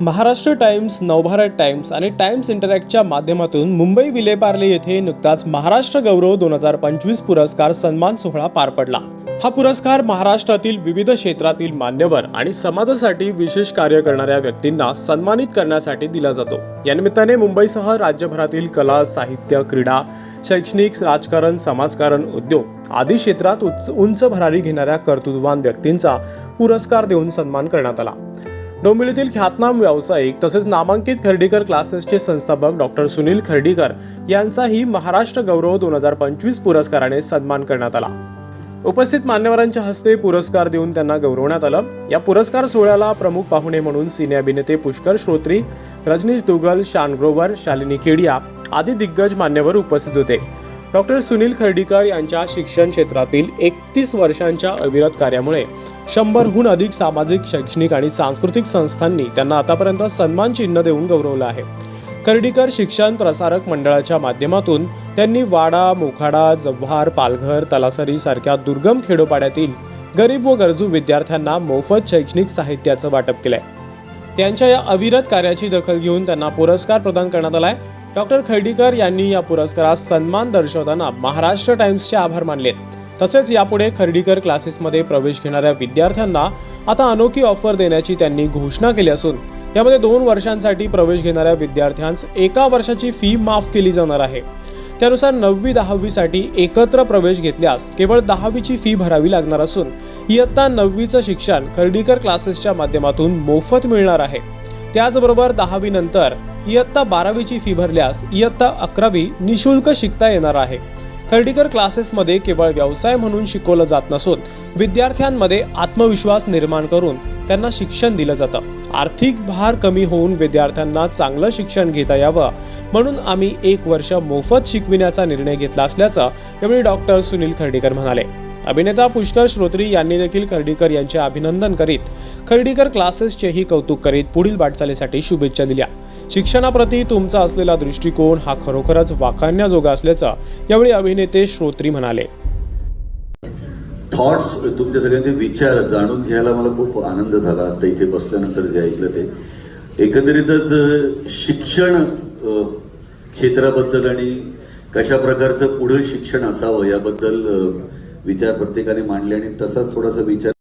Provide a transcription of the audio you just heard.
Maharashtra Times Navbharat Times आणि Times इंटरॅक्टच्या माध्यमातून मुंबई विलेपार्ले येथे नुकताच महाराष्ट्र गौरव दोन हजार पंचवीस पुरस्कार सन्मान सोहळा पार पडला. हा पुरस्कार महाराष्ट्रातील विविध क्षेत्रातील मान्यवर आणि समाजासाठी विशेष कार्य करणाऱ्या व्यक्तींना सन्मानित करण्यासाठी दिला जातो. या निमित्ताने मुंबईसह राज्यभरातील कला साहित्य क्रीडा शैक्षणिक राजकारण समाजकारण उद्योग आदी क्षेत्रात उच्च उंच भरारी घेणाऱ्या कर्तृत्ववान व्यक्तींचा पुरस्कार देऊन सन्मान करण्यात आला. डोंबिवलीतील ख्यातनाम व्यावसायिक तसेच नामांकित खर्डीकर क्लासेसचे संस्थापक डॉक्टर सुनील खर्डीकर यांचाही महाराष्ट्र गौरव दोन हजार पंचवीस पुरस्काराने सन्मान करण्यात आला. उपस्थित मान्यवरांच्या हस्ते पुरस्कार देऊन त्यांना गौरवण्यात आलं. या पुरस्कार सोहळ्याला प्रमुख पाहुणे म्हणून सिने अभिनेते पुष्कर श्रोत्री रजनीश दुगल शान ग्रोवर शालिनी केडिया आदी दिग्गज मान्यवर उपस्थित होते. डॉक्टर सुनील खर्डीकर यांच्या शिक्षण क्षेत्रातील एकतीस वर्षांच्या अविरत कार्यामुळे शंभरहून अधिक सामाजिक शैक्षणिक आणि सांस्कृतिक संस्थांनी त्यांना आतापर्यंत सन्मान चिन्ह देऊन गौरवलं आहे. कर्डीकर शिक्षण प्रसारक मंडळाच्या माध्यमातून त्यांनी वाडा मोखाडा जव्हार पालघर तलासरी सारख्या दुर्गम खेडोपाड्यातील गरीब व गरजू विद्यार्थ्यांना मोफत शैक्षणिक साहित्याचं वाटप केलंय. त्यांच्या या अविरत कार्याची दखल घेऊन त्यांना पुरस्कार प्रदान करण्यात आलाय. डॉक्टर खर्डीकर यांनी या पुरस्कारास सन्मान दर्शवताना महाराष्ट्र टाइम्सचे आभार मानले तसेच यापुढे खर्डीकर क्लासेसमध्ये प्रवेश घेणाऱ्या विद्यार्थ्यांना आता अनोखी ऑफर देण्याची त्यांनी घोषणा केली असून यामध्ये दोन वर्षांसाठी प्रवेश घेणाऱ्या विद्यार्थ्यांस एका वर्षाची फी माफ केली जाणार आहे. त्यानुसार नववी दहावीसाठी एकत्र प्रवेश घेतल्यास केवळ दहावीची फी भरावी लागणार असून इयत्ता नववीचं शिक्षण खर्डीकर क्लासेसच्या माध्यमातून मोफत मिळणार आहे. त्याचबरोबर दहावीनंतर इयत्ता बारावीची फी भरल्यास इयत्ता अकरावी निशुल्क शिकता येणार आहे. खर्डीकर क्लासेसमध्ये केवळ व्यवसाय म्हणून शिकवलं जात नसून विद्यार्थ्यांमध्ये आत्मविश्वास निर्माण करून त्यांना शिक्षण दिलं जातं. आर्थिक भार कमी होऊन विद्यार्थ्यांना चांगलं शिक्षण घेता यावं म्हणून आम्ही एक वर्ष मोफत शिकविण्याचा निर्णय घेतला असल्याचं यावेळी डॉक्टर सुनील खर्डीकर म्हणाले. अभिनेता पुष्कर श्रोत्री यांनी देखील खर्डीकर यांचे अभिनंदन करीत खर्डीकर क्लासेसचेही कौतुक करीत पुढील वाटचालीसाठी शुभेच्छा दिल्या. शिक्षणाप्रती तुमचा असलेला दृष्टिकोन हा खरोखरच वाखाणण्याजोगा असल्याचं यावेळी अभिनेते श्रोत्री म्हणाले. थॉट्स तुमच्या सगळ्यांचे विचार जाणून घ्यायला मला खूप आनंद झाला. आता इथे बसल्यानंतर जे ऐकलं ते. एकंदरीतच शिक्षण क्षेत्राबद्दल आणि कशा प्रकारचं पुढं शिक्षण असावं याबद्दल विचार प्रत्येकाने मांडले आणि तसाच थोडासा विचार